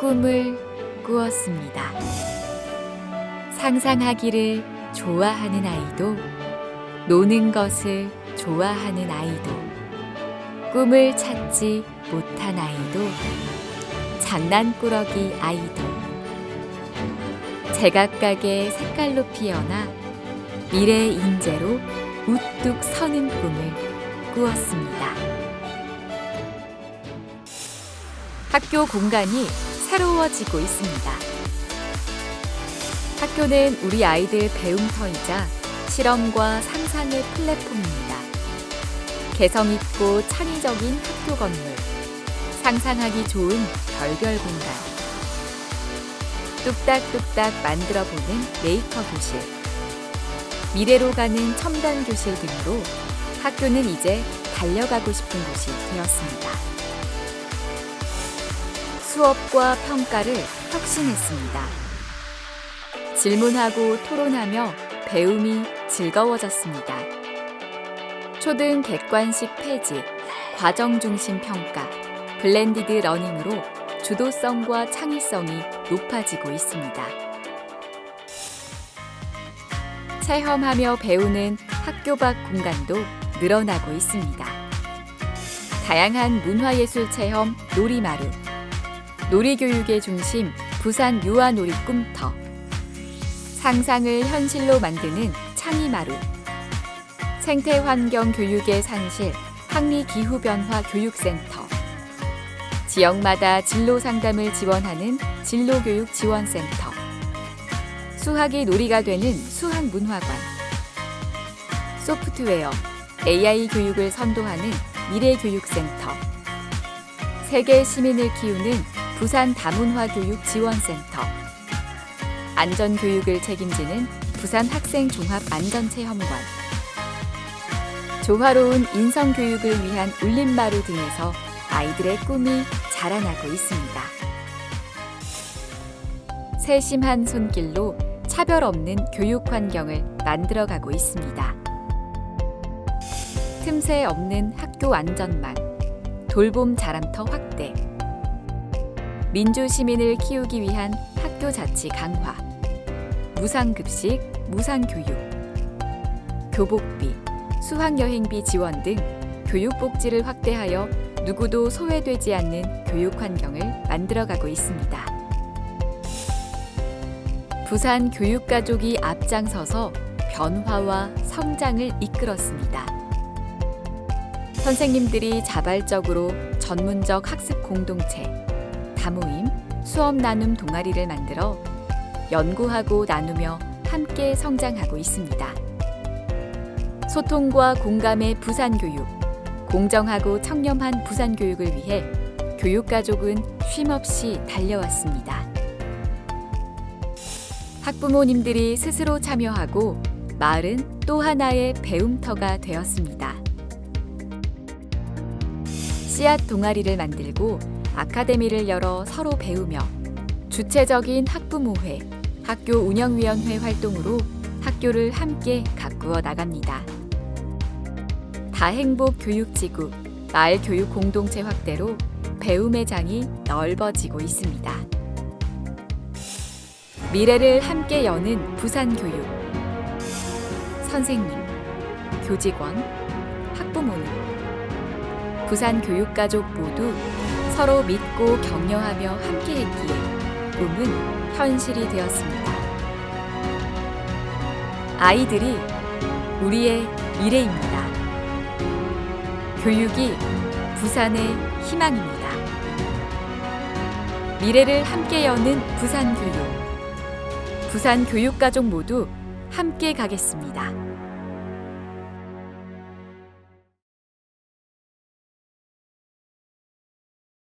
꿈을 꾸었습니다. 상상하기를 좋아하는 아이도 노는 것을 좋아하는 아이도 꿈을 찾지 못한 아이도 장난꾸러기 아이도 제각각의 색깔로 피어나 미래의 인재로 우뚝 서는 꿈을 꾸었습니다. 학교 공간이 새로워지고 있습니다. 학교는 우리 아이들 배움터이자 실험과 상상의 플랫폼입니다. 개성있고 창의적인 학교 건물, 상상하기 좋은 별별 공간, 뚝딱뚝딱 만들어보는 메이커 교실, 미래로 가는 첨단 교실 등으로 학교는 이제 달려가고 싶은 곳이 되었습니다. 수업과 평가를 혁신했습니다. 질문하고 토론하며 배움이 즐거워졌습니다. 초등 객관식 폐지, 과정 중심 평가, 블렌디드 러닝으로 주도성과 창의성이 높아지고 있습니다. 체험하며 배우는 학교 밖 공간도 늘어나고 있습니다. 다양한 문화예술 체험 놀이마루, 놀이교육의 중심 부산 유아놀이 꿈터, 상상을 현실로 만드는 창의마루, 생태환경 교육의 산실 항리기후변화 교육센터, 지역마다 진로 상담을 지원하는 진로교육 지원센터, 수학이 놀이가 되는 수학문화관, 소프트웨어, AI 교육을 선도하는 미래교육센터, 세계 시민을 키우는 부산 다문화 교육 지원센터, 안전 교육을 책임지는 부산 학생 종합 안전체험관, 조화로운 인성 교육을 위한 울림마루 등에서 아이들의 꿈이 자라나고 있습니다. 세심한 손길로 차별 없는 교육 환경을 만들어가고 있습니다. 틈새 없는 학교 안전망, 돌봄 자람터 확대, 민주 시민을 키우기 위한 학교 자치 강화, 무상급식, 무상교육, 교복비, 수학여행비 지원 등 교육복지를 확대하여 누구도 소외되지 않는 교육 환경을 만들어가고 있습니다. 부산 교육가족이 앞장서서 변화와 성장을 이끌었습니다. 선생님들이 자발적으로 전문적 학습 공동체, 다모임, 수업 나눔 동아리를 만들어 연구하고 나누며 함께 성장하고 있습니다. 소통과 공감의 부산 교육, 공정하고 청렴한 부산 교육을 위해 교육가족은 쉼없이 달려왔습니다. 학부모님들이 스스로 참여하고 마을은 또 하나의 배움터가 되었습니다. 씨앗 동아리를 만들고 아카데미를 열어 서로 배우며 주체적인 학부모회, 학교 운영위원회 활동으로 학교를 함께 가꾸어 나갑니다. 다행복 교육지구, 마을 교육 공동체 확대로 배움의 장이 넓어지고 있습니다. 미래를 함께 여는 부산 교육. 선생님, 교직원, 학부모님, 부산 교육가족 모두 서로 믿고 격려하며 함께했기에 꿈은 현실이 되었습니다. 아이들이 우리의 미래입니다. 교육이 부산의 희망입니다. 미래를 함께 여는 부산 교육. 부산 교육가족 모두 함께 가겠습니다.